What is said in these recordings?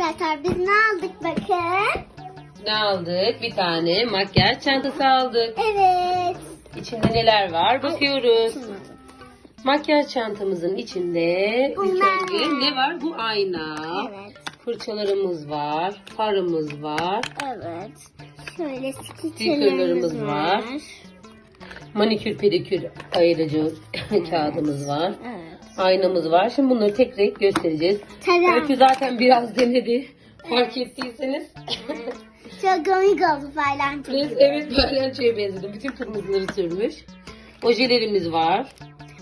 Arkadaşlar biz ne aldık bakın. Ne aldık? Bir tane makyaj çantası aldık. Evet. İçinde neler var bakıyoruz. Makyaj çantamızın içinde Bunlar önce var. ne var? Bu ayna. Evet. Fırçalarımız var. Farımız var. Evet. Şöyle stikerlerimiz var. var. Manikür pedikür ayırıcı kağıdımız var. Evet. Aynamız var. Şimdi bunları tek tek göstereceğiz. Tamam. Öykü zaten biraz denedi. Fark ettiyseniz. Çok komik oldu falan. çok Biz evet palyaçoya benzedim. Bütün kırmızıları sürmüş. Ojelerimiz var.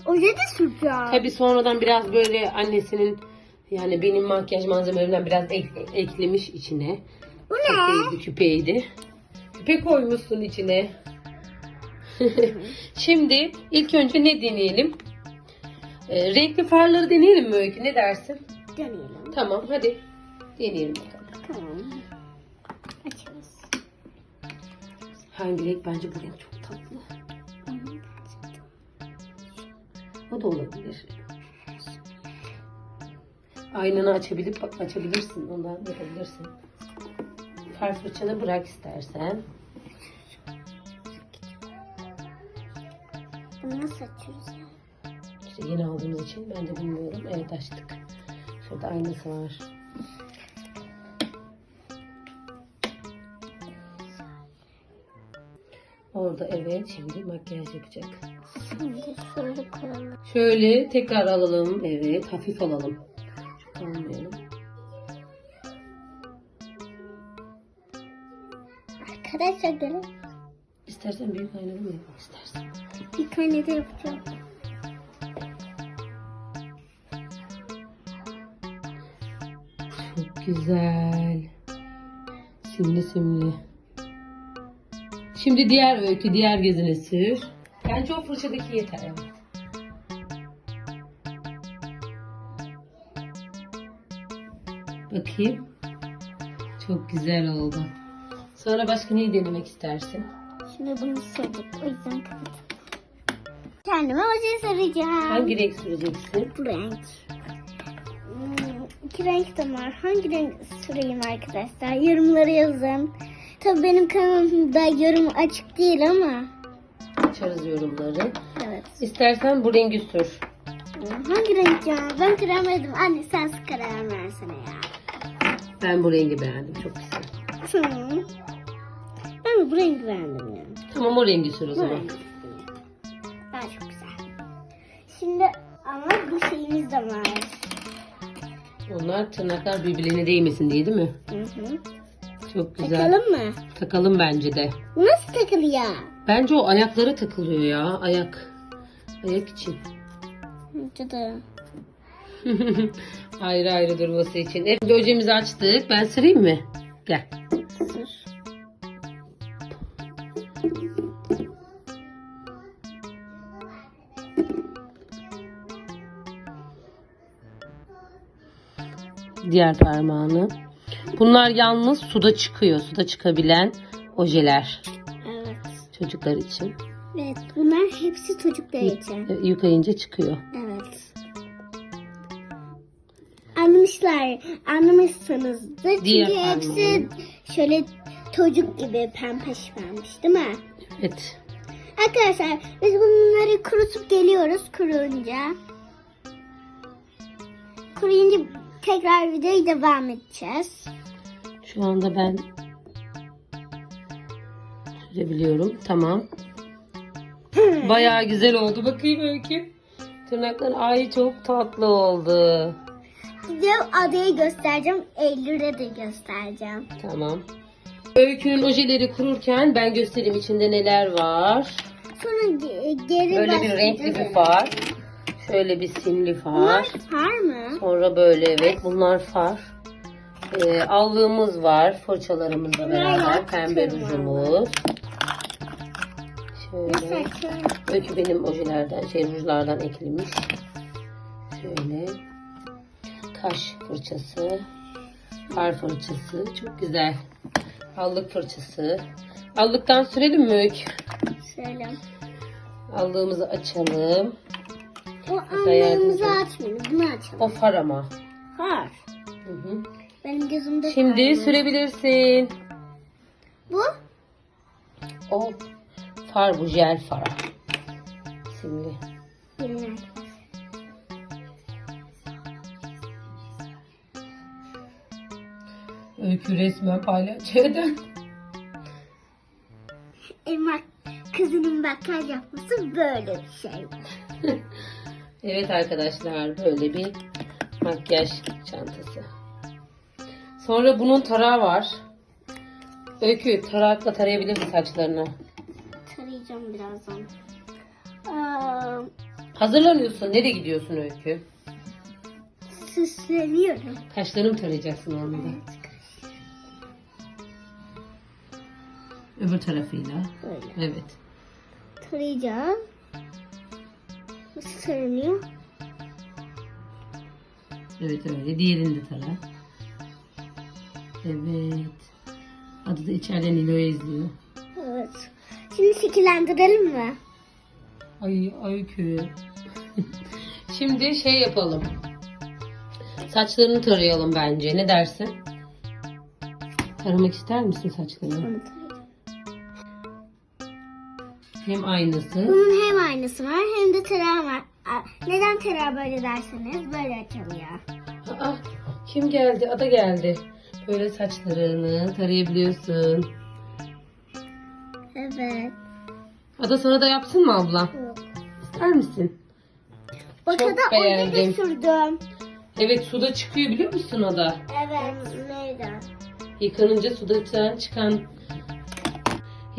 Oje de süreceğim. Tabi sonradan biraz böyle annesinin yani benim makyaj malzemelerimden biraz ek- eklemiş içine. Bu ne? Küpeydi, küpeydi. Küpe koymuşsun içine. Şimdi ilk önce ne deneyelim? Ee, renkli farları deneyelim mi Öykü? Ne dersin? Deneyelim. Tamam hadi. Deneyelim bakalım. Tamam. Açıyoruz. Hangi renk? Bence bu renk çok tatlı. O da olabilir. Aynanı açabilip açabilirsin. Ondan yapabilirsin. Far fırçanı bırak istersen. Bunu nasıl açıyoruz ya? İşte yeni aldığımız için ben de bilmiyorum. Evet açtık. Şurada aynası var. Orada evet şimdi makyaj yapacak. Şimdi şöyle koyalım. Şöyle tekrar alalım. Evet hafif alalım. Almayalım. Arkadaşlar gelin. İstersen büyük aynalı mı yapmak istersen? Bir tane de yapacağım. Güzel. Simli simli. Şimdi diğer öykü, diğer gözüne sür. Bence o fırçadaki yeter. Bakayım. Çok güzel oldu. Sonra başka neyi denemek istersin? Şimdi bunu sürdük. O yüzden kapatalım. Kendime oje saracağım. Hangi renk süreceksin? Bu renk. İki renk de var. Hangi renk süreyim arkadaşlar? Yorumlara yazın. Tabii benim kanalımda yorum açık değil ama. Açarız yorumları. Evet. İstersen bu rengi sür. Hangi renk ya? Ben karar verdim. Anne sen karar versene ya. Ben bu rengi beğendim. Çok güzel. Hı. Ben de bu rengi beğendim ya. Tamam o rengi sür o Bu zaman. rengi. Daha çok güzel. Şimdi ama bu şeyimiz de var. Onlar tırnaklar birbirine değmesin diye değil mi? Hı hı. Çok güzel. Takalım mı? Takalım bence de. Nasıl takılıyor? Bence o ayaklara takılıyor ya. Ayak. Ayak için. Bence de. ayrı ayrı durması için. Evet hocamızı açtık. Ben sırayım mı? Gel. Diğer parmağını. Bunlar yalnız suda çıkıyor. Suda çıkabilen ojeler. Evet. Çocuklar için. Evet. Bunlar hepsi çocuklar için. E, Yıkayınca çıkıyor. Evet. Anlamışlar, anlamışsınızdır. Çünkü Diğer hepsi şöyle çocuk gibi pembeş pembeş değil mi? Evet. Arkadaşlar biz bunları kurutup geliyoruz kuruyunca. Kuruyunca tekrar videoyu devam edeceğiz. Şu anda ben sürebiliyorum. Tamam. Bayağı güzel oldu. Bakayım Öykü. Tırnaklar ay çok tatlı oldu. Size adayı göstereceğim. Eylül'e de göstereceğim. Tamam. Öykünün ojeleri kururken ben göstereyim içinde neler var. Sonra ge- geri Böyle bir renkli bir far. Şöyle bir simli Bunlar far. far mı? Sonra böyle evet bunlar far. Ee, allığımız var fırçalarımızla beraber. Pembe rujumuz. Şöyle. Öykü benim ojelerden, şey rujlardan eklemiş. Şöyle. Kaş fırçası. Far fırçası. Çok güzel. Allık fırçası. Allıktan sürelim mi Öykü? Şöyle. Allığımızı açalım. O yardımcı. açmayalım. Bunu açalım. O far ama. Far. Hı hı. Benim gözümde Şimdi kaldı. sürebilirsin. Bu? O far bu jel far. Şimdi. Yine. Öykü resmen palyaçoya dön. Elma kızının makyaj yapması böyle bir şey. Evet arkadaşlar böyle bir makyaj çantası. Sonra bunun tarağı var. Öykü tarakla tarayabilirsin saçlarını. Tarayacağım birazdan. Aa, Hazırlanıyorsun. Nereye gidiyorsun Öykü? süsleniyorum. Kaşlarını mı tarayacaksın orada? Öbür tarafıyla. Böyle. Evet. Tarayacağım. Nasıl taranıyor? Evet öyle. Diğerini de tara. Evet. Adı da içeriden Nilo'ya izliyor. Evet. Şimdi şekillendirelim mi? Ay Öykü. Şimdi şey yapalım. Saçlarını tarayalım bence. Ne dersin? Taramak ister misin saçlarını? Tarayacağım. Hem aynısı. Bunun hem aynısı var hem de tarağı var. Aa, Neden tarağı böyle derseniz böyle açılıyor. Aa, kim geldi? Ada geldi. Böyle saçlarını tarayabiliyorsun. Evet. Ada sana da yapsın mı abla? İster misin? Bak Çok da da beğendim. sürdüm. Evet suda çıkıyor biliyor musun Ada? Evet. Neydi? Yıkanınca suda çıkan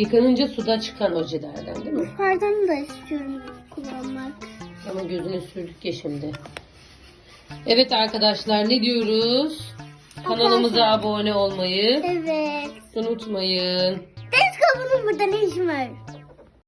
Yıkanınca suda çıkan ojelerden değil mi? Yukarıdan da istiyorum kullanmak. Ama gözüne sürdük ya şimdi. Evet arkadaşlar ne diyoruz? Kanalımıza abone olmayı Evet. unutmayın. Deniz kabuğunun burada ne işi var?